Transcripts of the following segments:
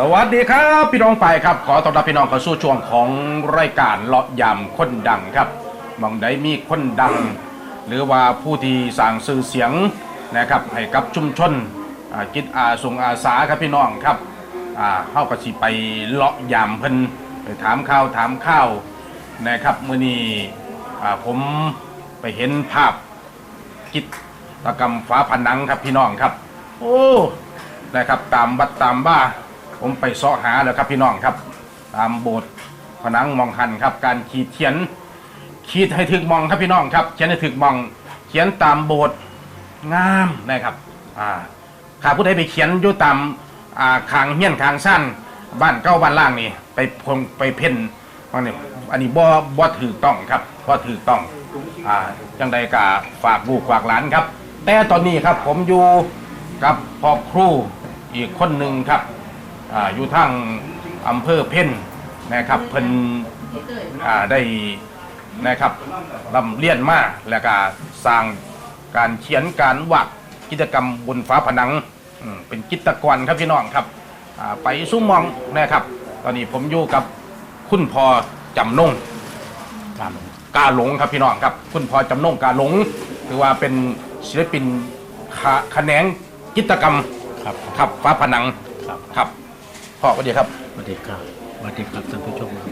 สวัสดีครับพี่น้องไปครับ ขอต้อนรับพี่น้องเข้าสู่ช่วงของรายการเลาะยำคนดังครับมองใดมีคนดัง หรือว่าผู้ที่สร้างสื่อเสียงนะครับให้กับชุมชนจิตอาสงอาสาครับพี่น้องครับเข้ากับสิไปเลาะยำเพิ่นไปถามข่าวถามข้าวนะครับเมื้อนี้ผมไปเห็นภาพจิตรกรรมฝาผนังครับพี่น้องครับ โอ้นะครับตามวัดตามบ้า ผมไปเสาะหาแล้วครับพี่น้องครับ ตามโบสถ์ผนังมองหันครับ การขีดเขียน ขีดให้ถึกมองครับพี่น้องครับ เขียนให้ถึกมอง เขียนตามโบสถ์งามนะครับอ่าข้าผู้ใดไปเขียนอยู่ตามอ่าขางเฮี้ยนขางสั้นบ้านเก้าบ้านล่างนี่ ไปพงไปเพ่นฟังนี่อันนี้บ่บ่ถือต้องครับบ่ถือต้องอ่าจังใดกะฝากลูกฝากหลานครับ แต่ตอนนี้ครับผมอยู่กับพ่อครูอีกคนหนึ่งครับ อ่าอยู่ทางอำเภอเพ่นนะครับเพิ่นอ่าได้นะครับลำเลียนมาแล้วก็สร้างการเขียนการวาดกิจกรรมบนฝาผนังอืมเป็นกิจกรครับพี่น้องครับอ่าไปซุ้มมองนะครับ ตอนนี้ผมอยู่กับคุณพ่อจำนงกาหลงครับพี่น้องครับ คุณพอจำนงกาหลงถือว่าเป็นศิลปินขาแขนงกิจกรรมครับ ครับฟ้าผนังครับ ครับ พ่อสวัสดีครับสวัสดีครับสวัสดีครับท่านผู้ชมครับ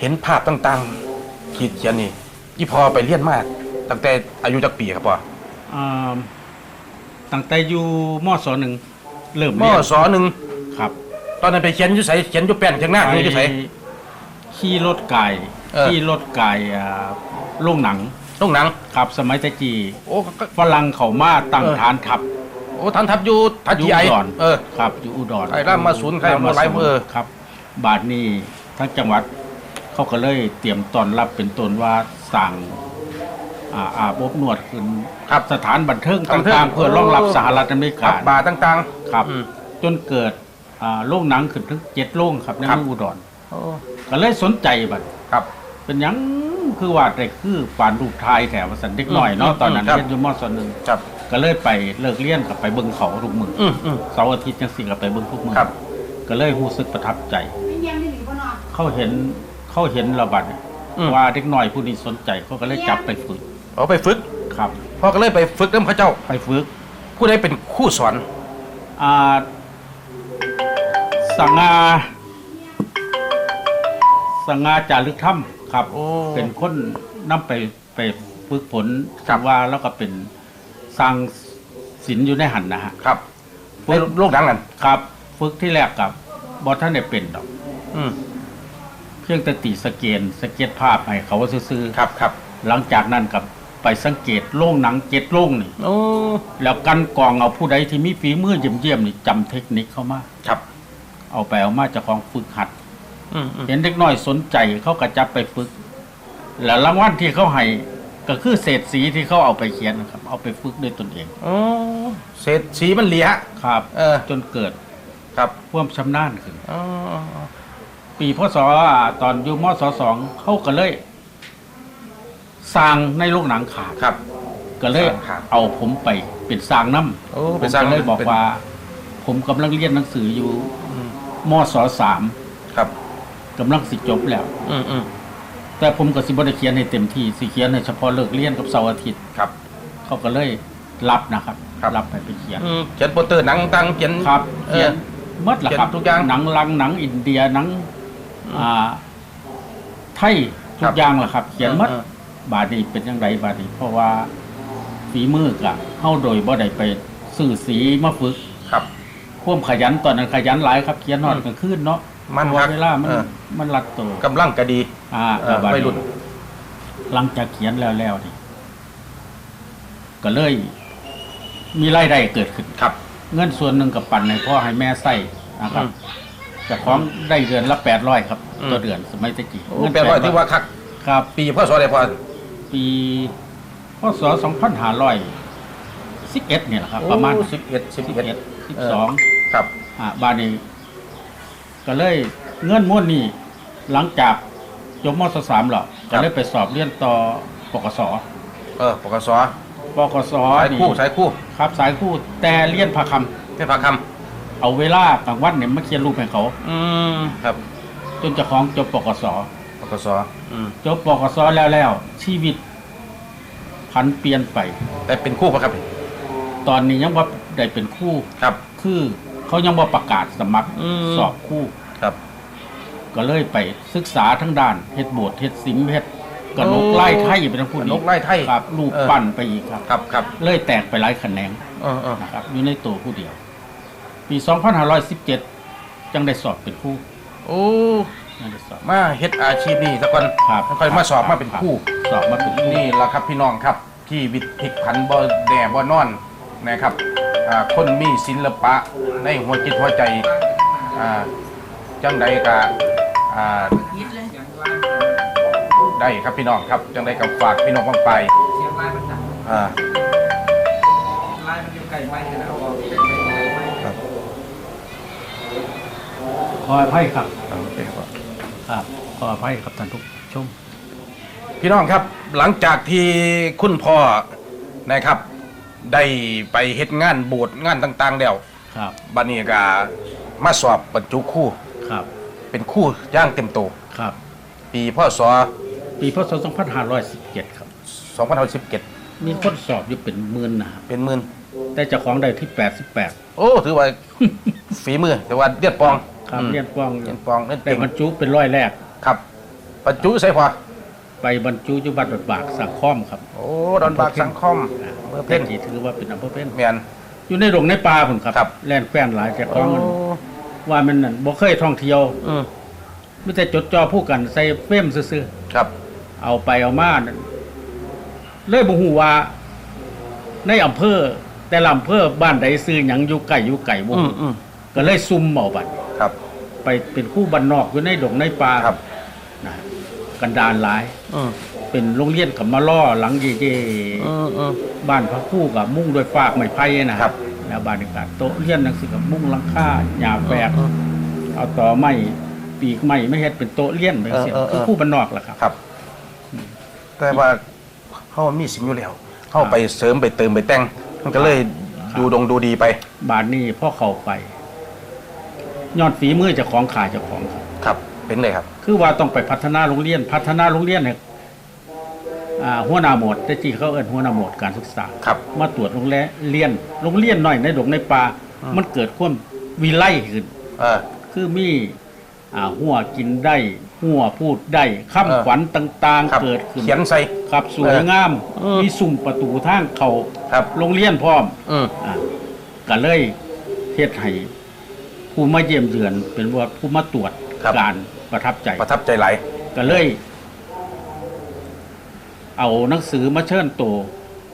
เห็นภาพต่างๆ ขีดเขียนนี่ยี่พอไปเรียนมาก ตั้งแต่อายุจักปีครับพ่ออ่าตั้งแต่อยู่มศหนึ่งเริ่มมเรียนสอหนึ่งครับ ตอนนั้นไปเขียนอยู่ไสเขียนอยู่แป้นเขียงหน้าอยู่อยู่ไสขี่รถไก่เออ ขี่รถไก่อ่าโรงหนัง ต้องหนัง ครับสมัยแตะกี้โอ้ก็ ฝรั่งเขามาตั้งเออ ฐานทัพ โอ้ทันทับอยู่ทัดอยู่จีไออุดรเออครับอยู่อุดรไอ้รามาศูนย์ใครเอามาไล่เออครับ บาทนี้ทั้งจังหวัดเขาก็เลยเตรียมตอนรับเป็นตนว่าสั่งอ่าอาบอบนวดขึ้นครับสถานบันเทิงบันเทิงต่างๆ เพื่อรองรับโอ้สหรัฐอเมริครักาบบาร์ต่างๆ ครับอืมจนเกิดอ่าโรงหนังขึ้นถึงเจ็ดโรงครับในครับเมืองอุดรโอ้ก็เลยสนใจบัดครับ เป็นหยังคือว่าแต่คือฝานรูปไทยแถวสันเด็กหน่อยเนาะอืมตอนนั้นครับเรียนอยู่มศหนึ่งครับ ก็เลยไปเลิกเรียนกับไปเบิ่งเขาทุกมืออืมอืมเสาร์อาทิตย์จังสิกับไปเบิ่งทุกมือครับก็เลยรู้สึกประทับใจ เขาเห็นเขาเห็นระบัดเนี่ยอืมว่าเด็กหน่อยผู้นี้สนใจเขาก็เลยจับไปฝึกเอาไปฝึกครับพ่อก็เลยไปฝึกน้ำพระเจ้าไปฝึกผู้ใดเป็นครู่สอนอ่าสังงาสังงาจารึกถ้ำครับโอ้เป็นคนนํไปไปฝึกฝนครับว่าแล้วก็เป็น สร้างศิลป์อยู่ในหันนะฮะครับในโลกดังนั้นครับฝึกที่แรกกับบอท่านได้เป็นดอก อืมเพียงแต่ตีสเกนสเก็ตภาพให้เขาซื้อๆครับครับหลังจากนั้นกับไปสังเกตโรงหนังเจ็ดโรงนี่โอ้แล้วกันกรองเอาผู้ใดที่มีฝีมือเยี่ยมๆนี่จำเทคนิคเข้ามาครับ เอาไปเอามาจากของฝึกหัดอืมอืมเห็นเด็กน้อยสนใจเขาก็จับไปฝึก แล้วรางวัลที่เขาให้ ก็คือเศษสีที่เขาเอาไปเขียนนะครับ เอาไปฝึกด้วยตนเองโอ้เศษสีมันเหลียครับ เออจนเกิดครับความชำนาญขึ้นอ๋อปีพศตอนอยู่มศสองเขาก็เลยสร้างในโรงหนังขาดครับ ก็เลยสร้างขาดเอาผมไปเป็นสร้างน้ำโอ้ผมเป็นสร้างก็เลยบอกเป็นว่า ผมกำลังเรียนหนังสืออยู่อืมมศสามครับกำลังสิจบแล้ว อืมอืม แต่ผมก็สิบ่ได้เขียนให้เต็มที่สิเขียนให้เฉพาะเลิกเรียนกับเสาร์อาทิตย์ครับ เขาก็เลยรับนะครับครับ รับไปไปเขียนอืมเขียนโปสเตอร์หนังต่างเขียน ครับเอเขียอนหมดละครับเขียนทุกอย่างหนังลังหนังอินเดียหนังอืมอ่าไทยทุครักบอย่างละครับ เขียนหมดเออ บาดนี้เป็นยังไงบาดนี้ เพราะว่าฝีมือกะเฮาโดยบ่ได้ไปซื้อสีมาฝึก ครับ ความขยันตอนนั้นขยันหลายครับเขียนนอนอืม กลางคืนเนาะ มันเพราะครัว่าบเวลามันเออมันรัดตัวกำลังก็ดีอ่าเออแล้วบัดวัยรุ่นหลังจากเขียนแล้วแล้วนี่ก็เลย มีรายได้เกิดขึ้นครับ เงินส่วนหนึ่งกับปั่นให้พ่อให้แม่ใส่นะครับอืมเจากของได้เดือนละแปดร้อยครับอืมต่อเดือนสมัยตะกี้โอ้แปลว่าที่ว่าคักครับ ปีพ่อสอนได้พอปีพศสองพันห้าร้อยสิบเอ็ดเนี่ยแหละครับ ประมาณสิบเอ็ดสิบสิบเอ็ดเอ็ดสิบสองครับ อ่าบานนี้ ก็เลยเงื่อนม้วนนี่หลังจากจบมศสามแล้วก็เลยไปสอบเรียนต่อปกสเออปกสปกสสายนี่คู่สายคู่ครับสายคู่แต่เรียนภาคไม่พาคำเอาเวลากลางวันเนี่ยมาเขียนรูปให้เขาอืมครับจนเจะของจบปกสปกสอืมจบปกสแล้วแล้วชีวิตพันเปลี่ยนไป แต่เป็นคู่ปะครับตอนนี้ยังว่าได้เป็นคู่ครับ คือ เขายังว่าประกาศสมัครอืม สอบคู่ ครับ ก็เลยไปศึกษาทั้งด้านเฮ็ดโบสถ์เฮ็ดสิมเฮ็ดกระนกโอ้ไล่ไทยเป็นทั้งพูดกระนกไล่ไทยครับรูปเออ ปั้นไปอีกครับ ครับครับเลยแตกไปหลายแขนงเออเออนะครับอยู่ในตัวผู้เดียว ปี 2517 จังได้สอบเป็นคู่โอ้จังได้สอบ มาเฮ็ดอาชีพนี้สักวันครับค่อยมาสอบมาเป็นรับคู่สอบมาเป็นคู่นี่แหละครับพี่น้องครับที่วิทย์พลิกผันบ่แด่บ่นอนนะครับอ่า คนมีศิลปะในหัวจิตหัวใจอ่าจังใดกะอ่าได้ครับพี่น้องครับจังใดกับฝากพี่น้องบ้างไปเสียงลายมันดังอ่าลายมันอยู่ไกลไม้กันเอาออกครับขออภัยครับโอเคครับครับขออภัยครับท่านทุกชมพี่น้องครับหลังจากที่คุณพ่อนะครับ ได้ไปเฮ็ดงานโบสถ์งานต่างๆแล้วครับบัดนี้ก็มาสอบบรรจุคู่ครับเป็นคู่ย่างเต็มโตวครับ ปีพศปีพศ2517ครับ 2517มีคนสอบอยู่เป็นหมื่นนะครับเป็นหมื่นแต่เจ้าของได้ที่ 88 โอ้ถือว่า ฝีมือแต่ว่าเลียดปองครับอืมเรียนกว้างเลียดปองเลียดได้เก่งบรรจุเป็นร้อยแรก ครับบรรจุใส่พอ ไปบรรจุอยู่บัดบากสังค้อมครับโอ้ดอนบากสังคอมเมื่อเป็เพ่นนที่ถือว่าเป็นอำเภอเป็นเมียนอยู่ในหลงในป่าผมครับครับแล่นแฟนหลายแต่ของมันว่ามันนั่นบ่เคยท่องเที่ยวอืมไม่แต่จดจ่อผู้กัน ใส่เฟ้มซื่อครับๆเอาไปเอามานั่นเลยบ่ฮู้ว่า ในอำเภอ แต่ละอำเภอบ้านใดซื้อหยังอยู่ไกลอยู่ไกลบ่อืมฮู้อืมก็เลยซุ่มเอาบัดครับไปเป็นคู่บ้านนอกอยู่ในดงในป่าครับนะ กันดารหลายอืมเป็นโรงเรียนกับมาล่อหลังเย่อืมอืมๆบ้านพระครู่กับมุ่งด้วยฟากไม้ไผ่นะครับแล้วบ้านอากาศโต๊ะเรียนหนังสือกับมุ่งหลังคาหญ้าแฝกอืมเอาต่อไม้ปีกไม้ไม่เฮ็ดเป็นโต๊ะเรียนไปเสียเออเออเออคือคู่บ้านนอกล่ะครับครับ แต่ว่าเขามีสิ่งอยู่แล้วเขาไปเสริมไปเติมไปแต่ง มันก็เลยดูดงดูดีไปบ้านนี้พ่อเข้าไป ยอดฝีมือเจ้าของขายเจ้าของครับครับ เป็นเลยครับ คือว่าต้องไปพัฒนาโรงเรียน พัฒนาโรงเรียนเนี่ยอ่าหัวหน้าหมวดแต่จริงเขาเอิ้นหัวหน้าหมวดการศึกษา ครับมาตรวจโรงเรียนเรียนโรงเรียนหน่อยในดงในป่าอืม มันเกิดความวิไลขึ้น เออ คือมีอ่าหัวกินได้ หัวพูดได้เออคำขวัญต่างครับๆ เกิดขึ้นเขียนใส่ ครับสวยงาม เออ มีสุ่มประตูทางเขาครับ โรงเรียนพร้อม อืม อ่าก็เลยเฮ็ดให้ผู้มาเยี่ยมเยือนเป็นว่าผู้มาตรวจการ ประทับใจประทับใจหลายก็เลย เอาหนังสือมาเชิญตัว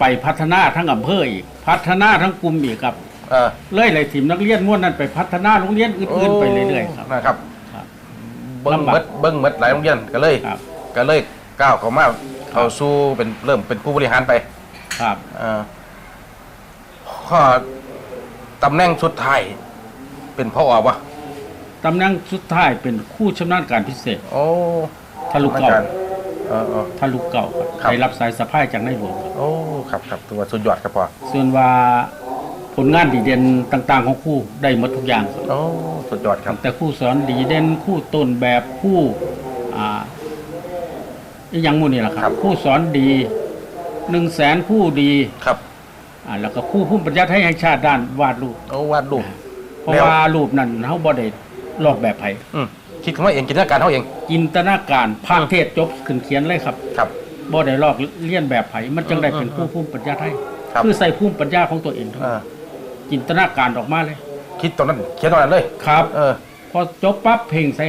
ไปพัฒนาทั้งอำเภออีก พัฒนาทั้งกลุ่มอีกครับเออเลยเลยทีมนักเรียนม้วนนั้นไปพัฒนาโรงเรียนอื่นๆไปเรื่อยๆครับนะครับครับเบิ้งลำบากเมดเบิ้งเมดหลายโรงเรียนก็เลยครับก็เลยก้าวเข้ามาเข้าสู่เป็นเริ่มเป็นผู้บริหารไปครับเออข้อตำแหน่งสุดท้ายเป็นพ่ออวะ ตำแหน่งสุดท้ายเป็นคู่ชำนาญการพิเศษโอ้ทะลุเก่าอาจารย์เออเออ ทะลุเก่าครับครับได้รับสายสะพายจากในหลวงครับโอ้ครับครับตัวสุดยอดครับพ่อส่วนว่าผลงานดีเด่นต่างๆ ของครู่ได้หมดทุกอย่างครับ โอ้สุดยอดครับ แต่ครู่สอนดีเด่นครู่ต้นแบบครู่อ่าอีกอย่างหมูนี่แหละคครัรับ บครู่สอนดีหนึ่งแสนครู่ดีครับอ่าแล้วก็ครู่พุ่มปัญญาให้แห่งชาติด้านวาดรูป โอ้วาดรูป เพราะแล้ว ว่ารูปนั้นเขาบ่ได้ ลอกแบบไผอืมคิดคำว่าเองจินตนาการเขาเองจินตนาการภาคเทศจบขึ้นเขียนเลยครับ ครับบ่ได้ลอกเลียนแบบไผมันจึงได้เป็นผู้ภูมิปัญญาไทยครับคือใส่ภูมิปัญญาของตัวเองทั้งหเอมอดจินตนาการออกมาเลย คิดตรงนั้นเขียนตรงนั้นเลยครับ เออ พอจบปั๊บเพลงใส่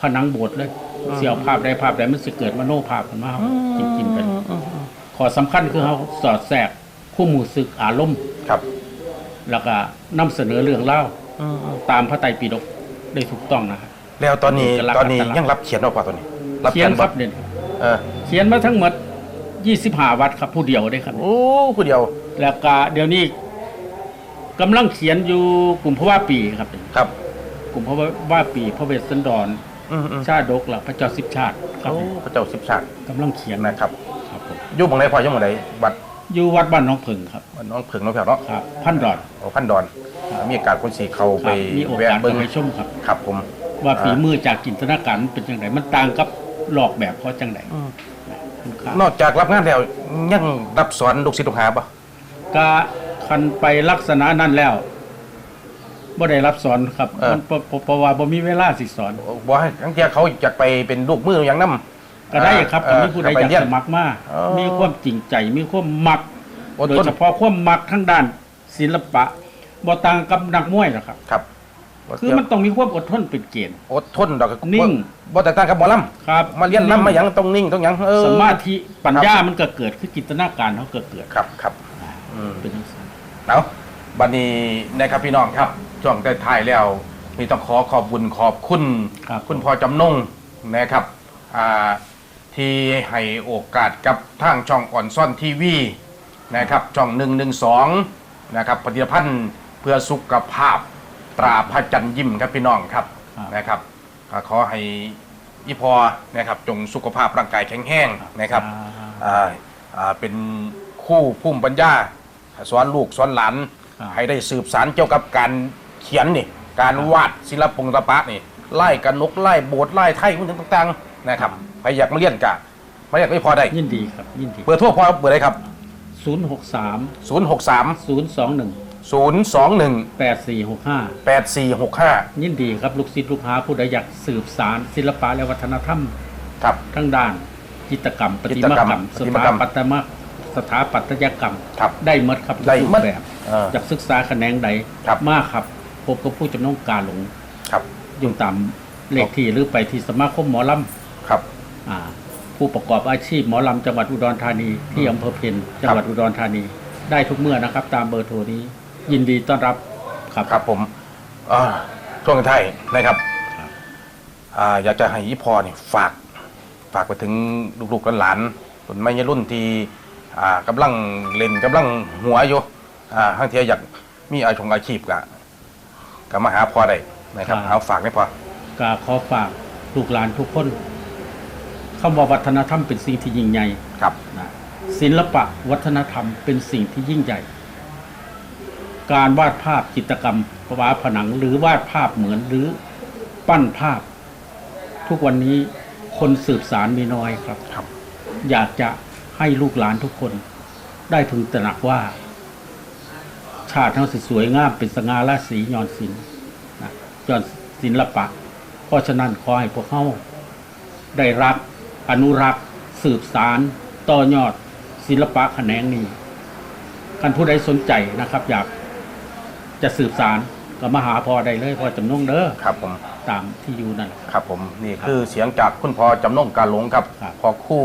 ผนังโบสถ์เลยอืมเสียวภาพใดภาพใดมันสิเกิดมโนภาพขึ้นมาจริงๆไปอืมอืมอืมขอสำคัญคือเขาสอดแทรกคู่มือสึกอารมณ์ครับ แล้วก็นำเสนอเรื่องเล่าอืมอืมตามพระไตรปิฎก ได้ถูกต้องนะครับ แล้วตอนนี้เอกลักษณ์ตอนนี้อัตลักษณ์ ยังรับเขียนมากกว่าตอนนี้รับเขียนครับบ่เด่นเออเขียนมาทั้งหมด25วัดครับ ผู้เดียวได้ครับ โอ้ผู้เดียวแล้วก็เดี๋ยวนี้กำลังเขียนอยู่กลุ่มพระว่าปีครับ ครับ กลุ่มพระว่าปีพระเวสสันดร อืมอืมชาดกหลักพระเจ้าสิบชาติครับโอ้พระเจ้าสิบชาติกำลังเขียนนะครับครับผมอยู่หมองไหนพออยู่หมองไหนวัดอยู่วัดบ้านหน้องผึ่งครับน้องเผิงน้องแผ่วเนาะครับ พันดอนโอ้พันดอนค มีโอกาสคนสีเขาไปครับมีโอแวะกาสเบิ้งไปชมครับครับผมว่าอ่าฝีมือจากจินตนาการมันเป็นจังไดมันต่างกับหลอกแบบเขาจังไดคุณค่านอกจากรับงานแล้วยังรับสอนลูกศิษย์ลูกหาปะก็คันไปลักษณะนั้นแล้วบ่ได้รับสอนครับมันเพราะเพราะเพราะว่าบ่มีเวลาสิสอนบอกให้ทั้งเที่ยเขาอยากไปเป็นลูกมืออย่างน้ำก็ได้ครับเอแต่อมีผู้ใดไปอยากเรียนสมัครมาอ๋อมีความจริงใจมีความมักอดโดยทนเฉพาะความมักทั้งด้านศิลปะ บ่ต่างกับนักมวยหรอกครับ ครับคือมันต้องมีความอดทนเป็นเกณฑ์อดทนดอกนิ่งบ่แต่ต่างกับหมอลครับำมาเรียนลำมาหยังต้องนิ่งต้องหยังเออสมาธิปัญญามันก็เกิดคือจินตนาการเขาก็เกิดครับครับอืมเป็นจังซั่นเอาบัดนี้นะครับพี่น้องครับช่วงท้ายๆแล้วมีต้องขอขอบบุญขอบคุณครับคุณพ่อจำนงนะครับอ่าที่ให้โอกาสกับทางช่องอ่อนซ่อนทีวีนะครับช่องหนึ่งหนึ่งสองนะครับผลิตภัณฑ์ เพื่อสุขภาพตราพระจันทร์ยิ้มครับพี่น้องครับครับ นะครับอ่าขอให้อีพอนะครับจงสุขภาพร่างกายแข็งแรงนะครับอ่าอ่าเป็นคู่ภูมิปัญญาสอนลูกสอนหลานครับ ให้ได้สืบสารเกี่ยวกับการเขียนนี่การวาดศิลปงศิลปะนี่ไล่กันนกไล่โบสถ์ไล่ไทยมันต่างๆนะครับใครอยากมาเรียนกะมาเรียนก็พอได้ยินดีครับยินดีเบอร์โทรพอเบอร์อะไรครับ 063 063 021 021 8465 8465ยินดีครับลูกศิษย์ลูกหาผู้ใดอยากสืบสารศิลปะและวัฒนธรรมครับ ทั้งด้านจิตรกรรมประติจิตรมากรรรรมมปสฏิมากถารรมปัตยมสถาปัตยกรรม ครับได้หมดครับได้ทุกหมดแบบเออจากศึกษาแขนงใดครับ มากครับพบกับผู้จำนงการหลงครับ อยู่ตามเลขที่หรือไปที่สมาคมหมอลครับำอ่าผู้ประกอบอาชีพหมอลำจังหวัดอุดรธานีที่อำเภอเพนจังหวัดอุดรธานี ได้ทุกเมื่อนะครับ ตามเบอร์โทรนี้ ยินดีต้อนรับครับครับผมอ่าช่วงท้ายนะครับครับอ่าอยากจะให้อีพอเนี่ยฝาก ฝากไปถึงลูกๆหลานๆคนไม่ยรุ่นที่อ่ากำลังเล่นกำลังหัวอยู่อ่าทั้งเทียอยากมีอาชงอาชีพกะก็มาหาพอได้นะครับครับเอาฝากได้พอกาขอฝากลูกหลานทุกคนคำว่าวัฒนธรรมเป็นสิ่งที่ยิ่งใหญ่ครับนะศิลปะวัฒนธรรมเป็นสิ่งที่ยิ่งใหญ่ การวาดภาพจิตรกรรมฝาผนังหรือวาดภาพเหมือนหรือปั้นภาพ ทุกวันนี้คนสืบสารมีน้อยครับครับอยากจะให้ลูกหลานทุกคน ได้ถึงตระหนักว่า ชาติเราสิสวยงามเป็นสง่าราศียอนศิลป์นะยอนศิลปะ เพราะฉะนั้นขอให้พวกเขาได้รักอนุรักษ์ สืบสารต่อยอดศิลปะแขนงนี้กันผู้ใดสนใจนะครับ อยาก จะสืบสารก็มาหาพอได้เลยพอจำนงเด้อครับผมตามที่อยู่นั่นแหละครับผมนี่คือเสียงจากคุณพอจำนงการหลงครับครับ พอคู่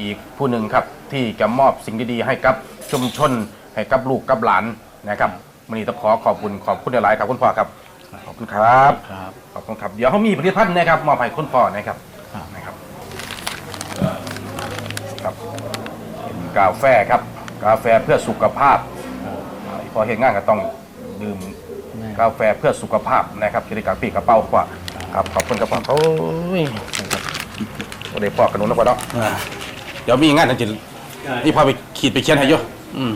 อีกผู้หนึ่งครับ ที่จะมอบสิ่งดีๆให้กับชุมชนให้กับลูกกับหลานนะครับวันนี้ต้องขอขอบคุณขอบคุณหลายๆครับคุณพ่อครับขอบคุณครับ ครับ ขอบคุณครับ เดี๋ยวเขามีผลิตภัณฑ์นะครับมอบให้คุณพ่อนะครับครับ นะครับครับเป็นกาแฟครับ กาแฟเพื่อสุขภาพพอเห็นงานก็ต้อง ดื่มแม่กาแฟเพื่อสุขภาพนะครับกิจการปีกระเป๋ากว่าครับขอบคุณครับพ่อโอ้ยโอ้ได้พอกระนุนแล้วพ่อเนาะเดี๋ยวมีงานจริงๆนี่พอไปขีดไปเขียนให้เยอะอืม